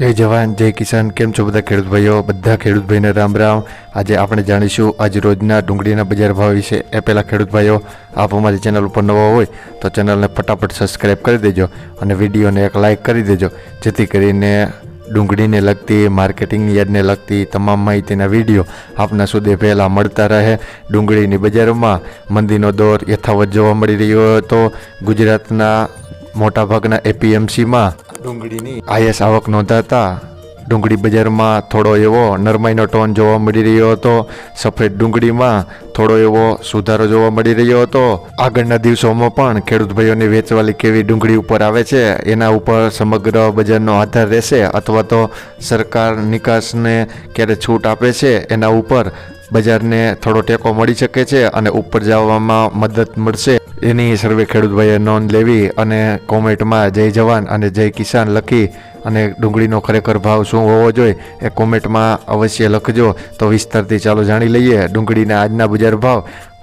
જય જવાન, જય કિસાન, કેમ છો બધા ખેડૂત ભાઈઓ? બધા ખેડૂત ભાઈને રામ રામ. આજે આપણે જાણીશું આજ રોજના ડુંગળીના બજાર ભાવ વિશે. એ પહેલાં ખેડૂત ભાઈઓ, આપ અમારી ચેનલ ઉપર નવા હોય તો ચેનલને ફટાફટ સબસ્ક્રાઈબ કરી દેજો અને વિડીયોને એક લાઇક કરી દેજો. જેથી કરીને ડુંગળીને લગતી માર્કેટિંગ યાર્ડને લગતી તમામ માહિતીના વીડિયો આપના સુધી પહેલાં મળતા રહે. ડુંગળીની બજારોમાં મંદીનો દોર યથાવત જોવા મળી રહ્યો હતો. ગુજરાતના મોટાભાગના એપીએમસીમાં ડુંગળીની. આઈએસ આવક નોંધાતા ડુંગળી બજારમાં થોડો એવો નરમાઈનો ટોન જોવા મળી રહ્યો હતો. સફેદ ડુંગળીમાં થોડો એવો સુધારો જોવા મળી રહ્યો હતો. આગળના દિવસોમાં પણ ખેડૂત ભાઈઓને વેચવાલી કેવી ડુંગળી ઉપર આવે છે, એના ઉપર સમગ્ર બજારનો આધાર રહેશે અથવા તો સરકાર નિકાસને ક્યારે છૂટ આપે છે, એના ઉપર બજારને થોડો ટેકો મળી શકે છે અને ઉપર જવામાં મદદ મળશે. એની સર્વે ખેડૂત ભાઈએ નોંધ લેવી અને કોમેન્ટમાં જય જવાન અને જય કિસાન લખી અને ડુંગળીનો ખરેખર ભાવ શું હોવો જોઈએ એ કોમેન્ટમાં અવશ્ય લખજો. તો વિસ્તારથી ચાલો જાણી લઈએ ડુંગળીના આજના બજાર ભાવ.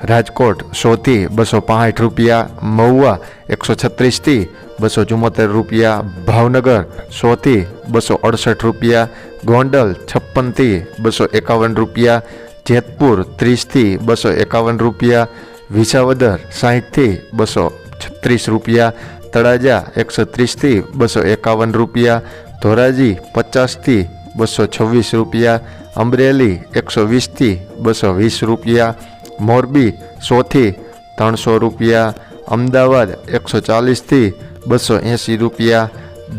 રાજકોટ સોથી બસો પાંઠ રૂપિયા, મહુવા એકસો છત્રીસથી બસો ચુમ્મોતેર રૂપિયા, ભાવનગર સોથી બસો અડસઠ રૂપિયા, ગોંડલ છપ્પનથી બસો એકાવન રૂપિયા, જેતપુર ત્રીસથી બસો એકાવન રૂપિયા વિસાવદર સાહીઠથી બસો છત્રીસ રૂપિયા, તળાજા એકસો ત્રીસથી બસો એકાવન રૂપિયા, ધોરાજી પચાસથી બસો છવ્વીસ રૂપિયા, અમરેલી એકસો વીસથી બસો વીસ રૂપિયા, મોરબી સોથી ત્રણસો રૂપિયા, અમદાવાદ એકસો ચાલીસથી બસો એંસી રૂપિયા,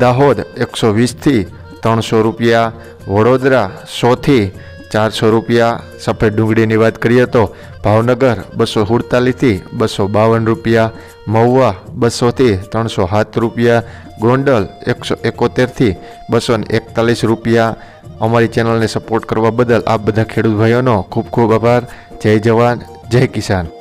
દાહોદ એકસો વીસથી ત્રણસો રૂપિયા, વડોદરા સોથી ચારસો રૂપિયા સફેદ ડુંગળીની વાત કરીએ તો ભાવનગર બસો સુડતાલીસથી બસો બાવન રૂપિયા, મહુવા બસોથી ત્રણસો સાત રૂપિયા, ગોંડલ એકસો એકોતેરથી બસો ને એકતાલીસ રૂપિયા. અમારી ચેનલને સપોર્ટ કરવા બદલ આપ બધા ખેડૂત ભાઈઓનો ખૂબ ખૂબ આભાર. જય જવાન, જય કિસાન.